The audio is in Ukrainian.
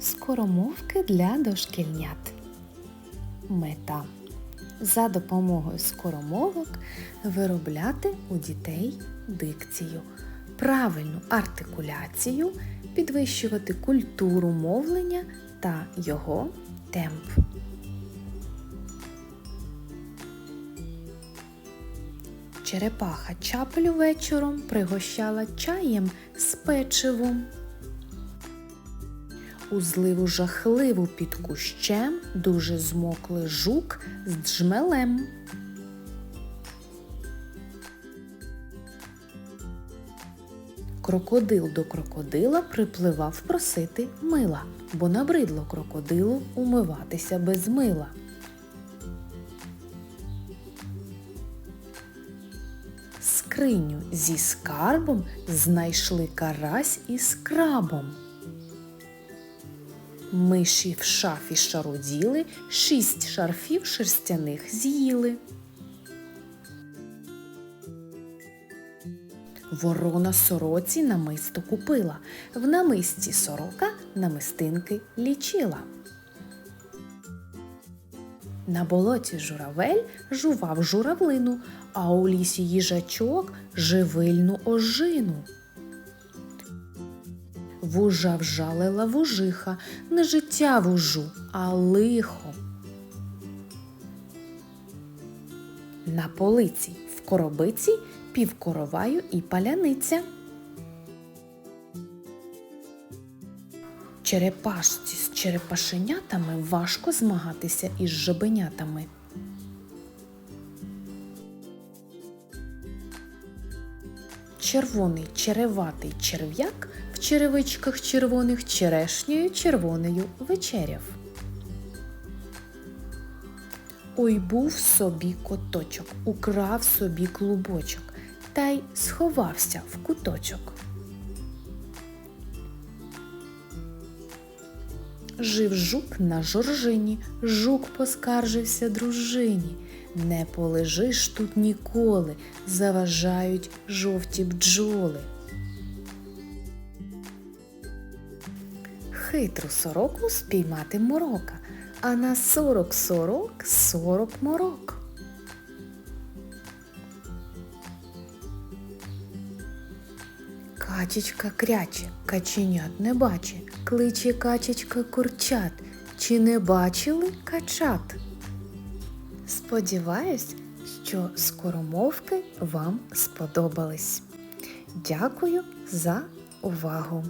Скоромовки для дошкільнят. Мета. За допомогою скоромовок виробляти у дітей дикцію, правильну артикуляцію, підвищувати культуру мовлення та його темп. Черепаха чапелю вечором пригощала чаєм з печивом. У зливу жахливу під кущем дуже змокли жук з джмелем. Крокодил до крокодила припливав просити мила, бо набридло крокодилу умиватися без мила. Скриню зі скарбом знайшли карась із крабом. Миші в шафі шаруділи, шість шарфів шерстяних з'їли. Ворона сороці намисто купила, в намисті сорока намистинки лічила. На болоті журавель жував журавлину, а у лісі їжачок живильну ожину. Вужа вжалила вужиха, не життя вужу, а лихо. На полиці в коробиці півкороваю і паляниця. Черепашці з черепашенятами важко змагатися із жабенятами. Червоний череватий черв'як черевичках червоних черешнею червоною вечеряв. Ой був собі коточок, украв собі клубочок та й сховався в куточок. Жив жук на жоржині, жук поскаржився дружині. Не полежиш тут ніколи, заважають жовті бджоли. Хитру сороку спіймати морока, а на сорок сорок сорок морок. Качечка кряче, каченят не баче, кличе качечка курчат. Чи не бачили качат? Сподіваюсь, що скоромовки вам сподобались. Дякую за увагу!